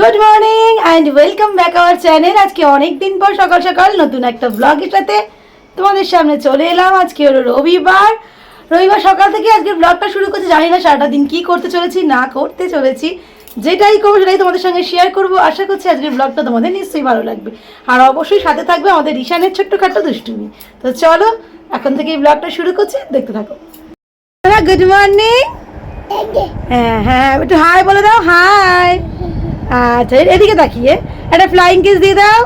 Good morning and welcome back our channel আজকে অনেক দিন পর সকাল সকাল নতুন একটা ব্লগের সাথে তোমাদের সামনে চলে এলাম। আজকে হলো রবিবার। রবিবার সকাল থেকে আজকে ব্লগটা শুরু করছি। জানি না সারাটা দিন কী করতে চলেছি না করতে চলেছি। যেটাই করব সেটাই তোমাদের সঙ্গে শেয়ার করব। আশা করছি আজকের ব্লগটা তোমাদের নিশ্চয়ই ভালো লাগবে। আর অবশ্যই সাথে থাকবে আমাদের ঈশানের ছোট্টখাট্ট দুষ্টুমি। তো চলো এখন থেকে এই ব্লগটা শুরু করছি। দেখতে থাকো। গুড মর্নিং হ্যাঁ হ্যাঁ একটু হাই বলে দাও। হাই আচ্ছা এদিকে তাকিয়ে। একটা ফ্লাইং কিস দিয়ে দাও।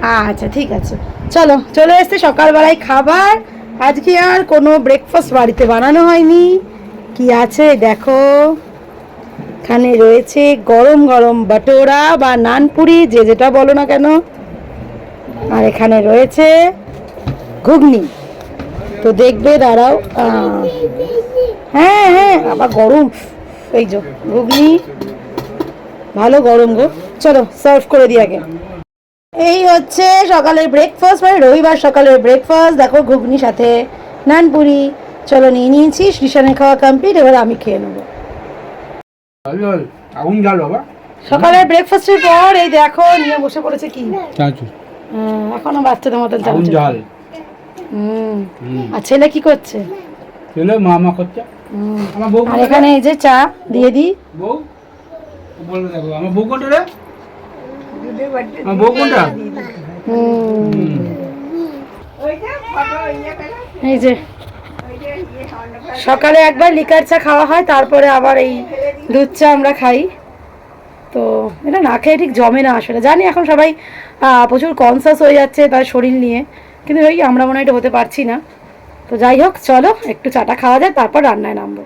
আচ্ছা ঠিক আছে। চলো, চলে এসছে সকালবেলায় খাবার। আজকে আর কোনো ব্রেকফাস্ট বাড়িতে বানানো হয়নি। কি আছে দেখো। এখানে রয়েছে গরম গরম বাটোরা বা নানপুরি, যে যেটা বলো না কেন। আর এখানে রয়েছে ঘুগনি। তো দেখবে, দাঁড়াও। হ্যাঁ হ্যাঁ আবার গরম। এই যে, ঘুগনি। ভালো গরম গো। চলো সার্ভ করে দিই আগে। এই হচ্ছে সকালের ব্রেকফাস্ট মানে রবিবার সকালের ব্রেকফাস্ট দেখো ঘুগনি সাথে নানপুরি চলো নিয়ে নিয়েছি শ্রীশানের খাওয়া কমপ্লিট এবার আমি খেয়ে নেব। আগুন জাল বাবা। সকালের ব্রেকফাস্টের পর এই দেখো নিয়ে বসে পড়েছে কি? চাচু। হ্যাঁ, এখনও বাচ্চাদের মতন চালছে জাল আর ছেলে কি করছে? চলে মা মা করছে আমার বউ আর এখানে এই যে চা দিয়ে দিই। বউ? বলবে দেখো আমার বউ কোনটা রে? আমার বউ কোনটা? এই যে। সকালে একবার লিকার চা খাওয়া হয় তারপরে আবার এই দুধ চা আমরা খাই। তো এটা না খেয়ে ঠিক জমে না আসলে। জানি এখন সবাই প্রচুর কনসাস হয়ে যাচ্ছে তার শরীর নিয়ে। কিন্তু ওই আমরা মনে হয় এটা হতে পারছি না। তো যাই হোক চলো একটু চাটা খাওয়া যায় তারপর রান্নায় নামবো।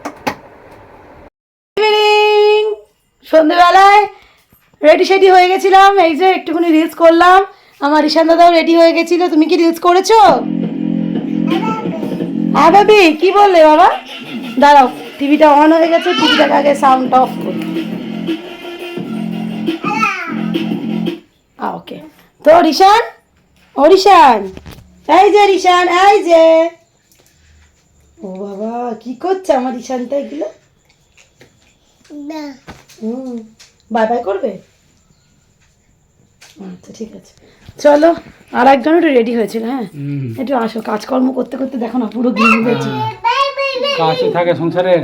সন্ধেবেলায় রেডি সেডি হয়ে গেছিলাম, এই যে একটুখানি রিলস করলাম। আমার ঈশান দাদাও রেডি হয়ে গেছিল, তুমি কি রিলস করেছ? হ্যাঁ বাবি কি বললে বাবা? দাঁড়াও টিভিটা অন হয়ে গেছে টিভিটাকে আগে সাউন্ডটা অফ করি। ওকে তো রিশান, ও এই যে রিশান, এই যে। ও বাবা, কি করছে আমার রিশানটা এগুলো? হুম বাই বাই করবে? আচ্ছা ঠিক আছে। চলো আর একজন একটু রেডি হয়েছিল হ্যাঁ? একটু আসো কাজকর্ম করতে করতে দেখো না পুরো ঘিরে গেছে। কাছে থাকে সংসারে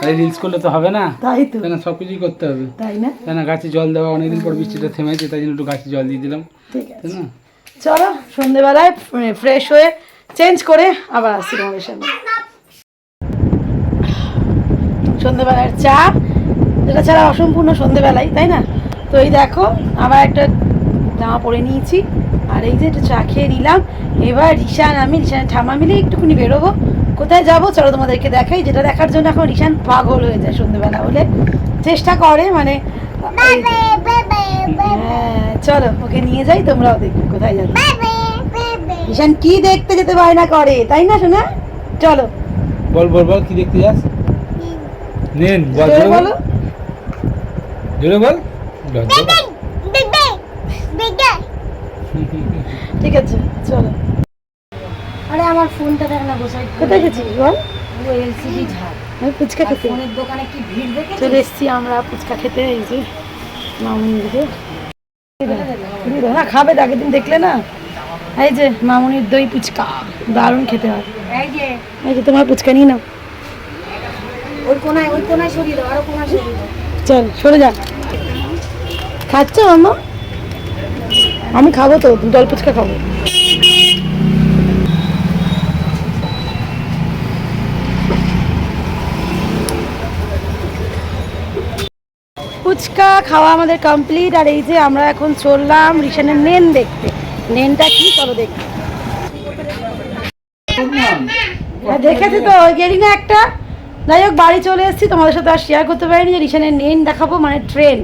তাই রিলস করলে তো হবে না। তাই তো। কেন সব কিছুই করতে হবে? তাই না? কেন গাছে জল দেওয়া অনেকদিন পর বৃষ্টিটা থেমেছে তাই জন্য একটু গাছে জল দিয়ে দিলাম। ঠিক আছে। না? চলো সন্ধেবেলায় ফ্রেশ হয়ে চেঞ্জ করে আবার আসছি তোমাদের সামনে। সন্ধেবেলার চা যেটা ছাড়া অসম্পূর্ণ সন্ধেবেলায় তাই না? তো এই দেখো আবার একটা জামা পরে নিয়েছি। আর এই যে একটু চা খেয়ে নিলাম। এবার রিশান আমি রিশানের ঠামা মিলে একটুখানি বেরোবো। কোথায় যাব? চলো তোমাদেরকে দেখাই। যেটা দেখার জন্য এখন রিশান পাগল হয়ে যায় সন্ধেবেলা হলে চেষ্টা করে মানে হ্যাঁ চলো ওকে নিয়ে যাই তোমরাও দেখবে কোথায় যাবে। ঈশান কি দেখতে যেতে বায়না করে তাই না শোনা চলো। বল বল বল কি দেখতে যাস? নেন বল। বলো। জোরে বল। ঠিক আছে চলো। আরে আমার ফোনটা দেখ না বসাই। কোথায় গেছিস বল? ও এলসিডি ঝাড়। আমি ফুচকা খেতে। ফোনের দোকানে কি ভিড় দেখে চলে এসছি আমরা ফুচকা খেতে এই যে না খাবে আগের দিন দেখলে না। এই যে মামুনির দই ফুচকা দারুণ খেতে হয়। এই যে। এই যে তোমার ফুচকা নিয়ে নাও। ওই কোনায় ওই কোনায় সরিয়ে দাও আরও কোনায় সরিয়ে দাও। চল সরে যা। খাচ্ছ মামা? আমি খাব তো জল ফুচকা খাব। ফুচকা খাওয়া আমাদের কমপ্লিট আর এই যে আমরা এখন চললাম রিশানের নেন দেখতে। নেনটা কি চলো হ্যাঁ, দেখেছি তো ওই গেলি না একটা? যাই হোক বাড়ি চলে এসেছি তোমাদের সাথে আর শেয়ার করতে পারিনি যে রিশানের নেন দেখাবো মানে ট্রেন।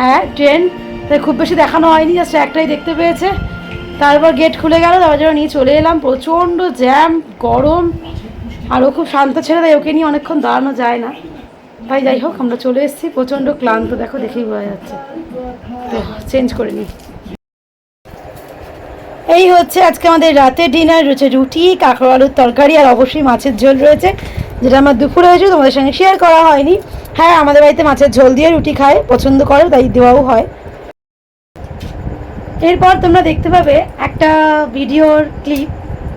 হ্যাঁ ট্রেন তাই খুব বেশি দেখানো হয়নি জাস্ট একটাই দেখতে পেয়েছে। তারপর গেট খুলে গেল তারপর জন্য নিয়ে চলে এলাম। প্রচণ্ড জ্যাম গরম, আর ও খুব শান্ত ছেড়ে তাই ওকে নিয়ে অনেকক্ষণ দাঁড়ানো যায় না। তাই যাই হোক, আমরা চলে এসেছি। প্রচণ্ড ক্লান্ত, দেখো, দেখেই বোঝা যাচ্ছে। তো চেঞ্জ করে নিই। এই হচ্ছে আজকে আমাদের রাতের ডিনার রয়েছে রুটি কাঁকড় আলুর তরকারি, আর অবশ্যই মাছের ঝোল রয়েছে, যেটা আমার দুপুরে হয়েছে তোমাদের সঙ্গে শেয়ার করা হয়নি। হ্যাঁ আমাদের বাড়িতে মাছের ঝোল দিয়ে রুটি খায়, পছন্দ করে, তাই দেওয়াও হয়। এরপর তোমরা দেখতে পাবে একটা ভিডিওর ক্লিপ,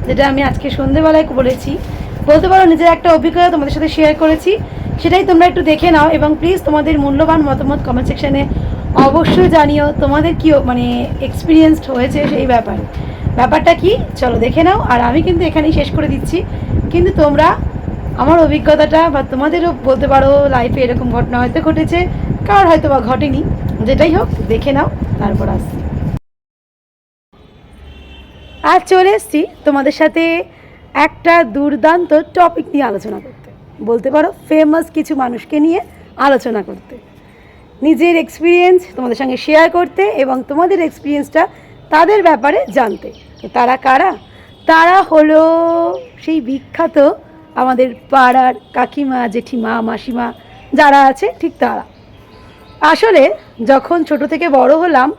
যেটা আমি আজকে সন্ধেবেলায় বলেছি বলতে পারো, নিজের একটা অভিজ্ঞতা তোমাদের সাথে শেয়ার করেছি। সেটাই তোমরা একটু দেখে নাও এবং প্লিজ তোমাদের মূল্যবান মতামত কমেন্ট সেকশনে অবশ্যই জানিও তোমাদের কি মানে এক্সপিরিয়েন্সড হয়েছে সেই ব্যাপারে। ব্যাপারটা কি? চলো দেখে নাও। আর আমি কিন্তু এখানেই শেষ করে দিচ্ছি। কিন্তু তোমরা আমার অভিজ্ঞতাটা বা তোমাদেরও বলতে পারো লাইফে এরকম ঘটনা হয়তো ঘটেছে, কার হয়তো বা ঘটেনি। যেটাই হোক, দেখে নাও, তারপর আসছি। আর চলে এসছি তোমাদের সাথে একটা দুর্দান্ত টপিক নিয়ে আলোচনা করতে। বলতে পারো ফেমাস কিছু মানুষকে নিয়ে আলোচনা করতে। নিজের এক্সপিরিয়েন্স তোমাদের সঙ্গে শেয়ার করতে এবং তোমাদের এক্সপিরিয়েন্সটা তাদের ব্যাপারে জানতে। তারা কারা? তারা হলো সেই বিখ্যাত আমাদের পাড়ার কাকিমা, জেঠিমা, মাসিমা যারা আছে ঠিক তারা। আসলে যখন ছোট থেকে বড় হলাম,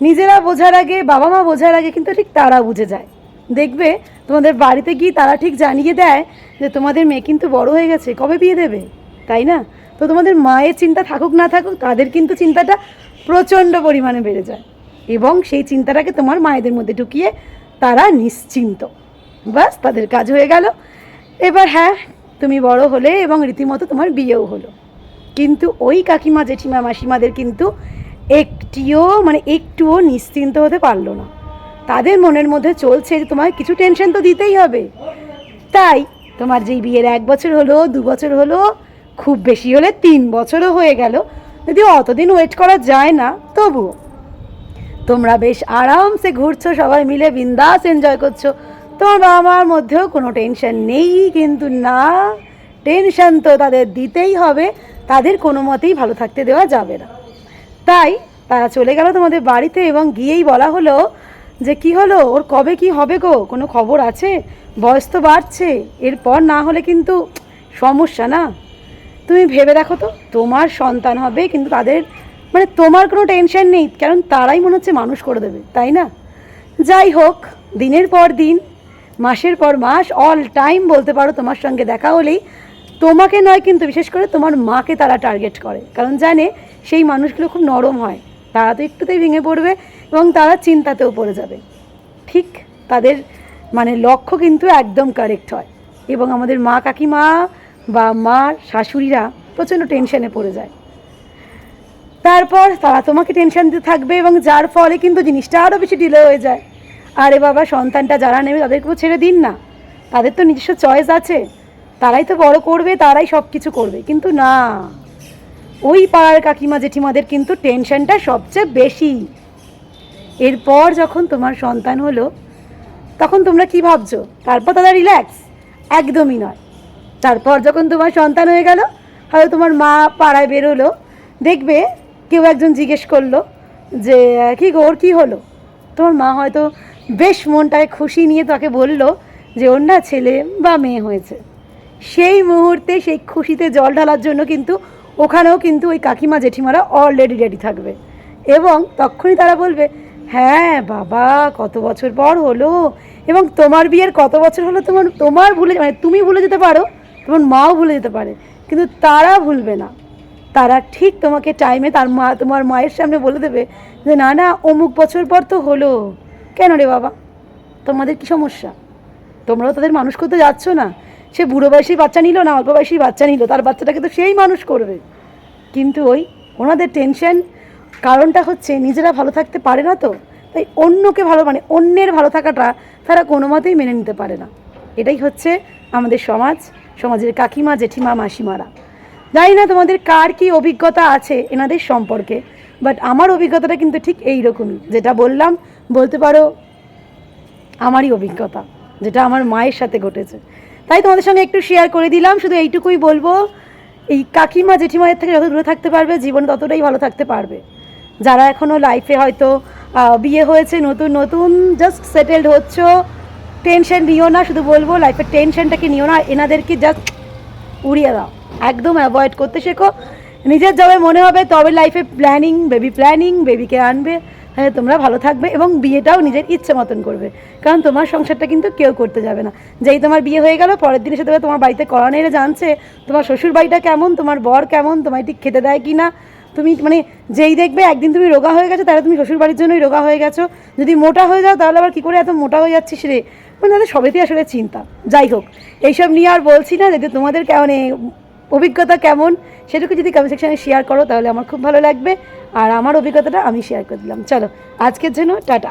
নিজেরা বোঝার আগে বাবা মা বোঝার আগে কিন্তু ঠিক তারা বুঝে যায়। দেখবে তোমাদের বাড়িতে গিয়ে তারা ঠিক জানিয়ে দেয় যে তোমাদের মেয়ে কিন্তু বড় হয়ে গেছে, কবে বিয়ে দেবে? তাই না? তো তোমাদের মায়ের চিন্তা থাকুক না থাকুক, তাদের কিন্তু চিন্তাটা প্রচণ্ড পরিমাণে বেড়ে যায়। এবং সেই চিন্তাটাকে তোমার মায়েদের মধ্যে ঢুকিয়ে তারা নিশ্চিন্ত। বাস তাদের কাজ হয়ে গেল। এবার হ্যাঁ তুমি বড় হলে এবং রীতিমতো তোমার বিয়েও হলো। কিন্তু ওই কাকিমা, জেঠিমা, মাসিমাদের কিন্তু একটিও মানে একটুও নিশ্চিন্ত হতে পারল না। তাদের মনের মধ্যে চলছে যে তোমার কিছু টেনশন তো দিতেই হবে। তাই তোমার যেই বিয়ের এক বছর হলো, দু বছর হলো, খুব বেশি হলে তিন বছরও হয়ে গেল। যদি অতদিন ওয়েট করা যায় না, তবুও। তোমরা বেশ আরামসে ঘুরছো, সবাই মিলে বিন্দাস এনজয় করছ। তোমার বাবা মার মধ্যেও কোনো টেনশন নেই, কিন্তু না টেনশন তো তাদের দিতেই হবে, তাদের কোনো মতেই ভালো থাকতে দেওয়া যাবে না। তাই তারা চলে গেল তোমাদের বাড়িতে এবং গিয়েই বলা হলো যে, কি হলো? ওর কবে কি হবে গো? কোনো খবর আছে? বয়স তো বাড়ছে। এরপর না হলে কিন্তু সমস্যা না? তুমি ভেবে দেখো তো, তোমার সন্তান হবে, কিন্তু তাদের মানে তোমার কোনো টেনশন নেই, কারণ তারাই মনে হচ্ছে মানুষ করে দেবে, তাই না? যাই হোক, দিনের পর দিন মাসের পর মাস অল টাইম বলতে পারো তোমার সঙ্গে দেখা হলেই, তোমাকে নয় কিন্তু বিশেষ করে তোমার মাকে তারা টার্গেট করে। কারণ জানে, সেই মানুষগুলো খুব নরম হয়। তারা তো একটুতেই ভেঙে পড়বে এবং তারা চিন্তাতেও পড়ে যাবে। ঠিক তাদের মানে লক্ষ্য কিন্তু একদম কারেক্ট হয়। এবং আমাদের মা কাকিমা বা মার শাশুড়িরা প্রচণ্ড টেনশনে পড়ে যায়। তারপর তারা তোমাকে টেনশন দিতে থাকবে এবং যার ফলে কিন্তু জিনিসটা আরও বেশি ডিলে হয়ে যায়। আরে বাবা, সন্তানটা যারা নেবে তাদেরকেও ছেড়ে দিন না। তাদের তো নিজস্ব চয়েস আছে। তারাই তো বড় করবে, তারাই সব কিছু করবে। কিন্তু না, ওই পাড়ার কাকিমা জেঠিমাদের কিন্তু টেনশনটা সবচেয়ে বেশি। এরপর যখন তোমার সন্তান হলো, তখন তোমরা কি ভাবছ? তারপর তারা রিল্যাক্স একদমই নয়। তারপর যখন তোমার সন্তান হয়ে গেল, হয়তো তোমার মা পাড়ায় বেরোলো। দেখবে কেউ একজন জিজ্ঞেস করল যে, কি গো, ওর কী হলো? তোমার মা হয়তো বেশ মনটায় খুশি নিয়ে তাকে বলল যে ওর না ছেলে বা মেয়ে হয়েছে। সেই মুহূর্তে সেই খুশিতে জল ঢালার জন্য কিন্তু ওখানেও কিন্তু ওই কাকিমা জেঠিমারা অলরেডি রেডি থাকবে। এবং তখনই তারা বলবে হ্যাঁ বাবা, কত বছর পর হলো এবং তোমার বিয়ের কত বছর হলো তোমার তোমার ভুলে মানে তুমি ভুলে যেতে পারো, তোমার মাও ভুলে যেতে পারে। কিন্তু তারা ভুলবে না। তারা ঠিক তোমাকে টাইমে তার মা, তোমার মায়ের সামনে বলে দেবে যে, না না, অমুক বছর পর তো হলো। কেন রে বাবা? তোমাদের কি সমস্যা? তোমরাও তাদের মানুষ করতে যাচ্ছ না? সে বুড়ো বয়সী বাচ্চা নিল না, অল্প বয়সী বাচ্চা নিল, তার বাচ্চাটাকে তো সেই মানুষ করবে। কিন্তু ওই ওনাদের টেনশন কারণটা হচ্ছে নিজেরা ভালো থাকতে পারে না তো, তাই অন্যকে ভালো মানে অন্যের ভালো থাকাটা তারা কোনো মতেই মেনে নিতে পারে না। এটাই হচ্ছে আমাদের সমাজ, সমাজের কাকিমা, জেঠিমা, মাসিমারা। জানি না তোমাদের কার কি অভিজ্ঞতা আছে এনাদের সম্পর্কে বাট আমার অভিজ্ঞতাটা কিন্তু ঠিক এই রকমই যেটা বললাম, বলতে পারো আমারই অভিজ্ঞতা, যেটা আমার মায়ের সাথে ঘটেছে। তাই তোমাদের সঙ্গে একটু শেয়ার করে দিলাম, শুধু এইটুকুই বলব, এই কাকিমা জেঠিমায়ের থেকে যত দূরে থাকতে পারবে, জীবন ততটাই ভালো থাকতে পারবে। যারা এখনও লাইফে হয়তো বিয়ে হয়েছে, নতুন নতুন জাস্ট সেটেলড হচ্ছ টেনশন নিও না, শুধু বলব লাইফের টেনশনটাকে নিও না, এনাদেরকে জাস্ট উড়িয়ে দাও। একদম অ্যাভয়েড করতে শেখো নিজের যবে মনে হবে, তবে লাইফে প্ল্যানিং বেবি প্ল্যানিং বেবিকে আনবে। হ্যাঁ তোমরা ভালো থাকবে এবং বিয়েটাও নিজের ইচ্ছে মতন করবে। কারণ তোমার সংসারটা কিন্তু কেউ করতে যাবে না। যেই তোমার বিয়ে হয়ে গেল, পরের দিন এসে তোমার বাড়িতে করানো এলে জানছে, তোমার শ্বশুর বাড়িটা কেমন, তোমার বর কেমন, তোমায় ঠিক খেতে দেয় কি না তুমি মানে যেই দেখবে একদিন তুমি রোগা হয়ে গেছো, তাহলে তুমি শ্বশুর বাড়ির জন্যই রোগা হয়ে গেছো। যদি মোটা হয়ে যাও, তাহলে আবার কী করে এত মোটা হয়ে যাচ্ছিস রে? মানে তাদের সবেতেই আসলে চিন্তা। যাই হোক, এইসব নিয়ে আর বলছি না, যদি তোমাদের কেমন অভিজ্ঞতা কেমন সেটুকু যদি কমেন্ট সেকশানে শেয়ার করো, তাহলে আমার খুব ভালো লাগবে। আর আমার অভিজ্ঞতাটা আমি শেয়ার করে দিলাম। চলো, আজকের জন্য টাটা।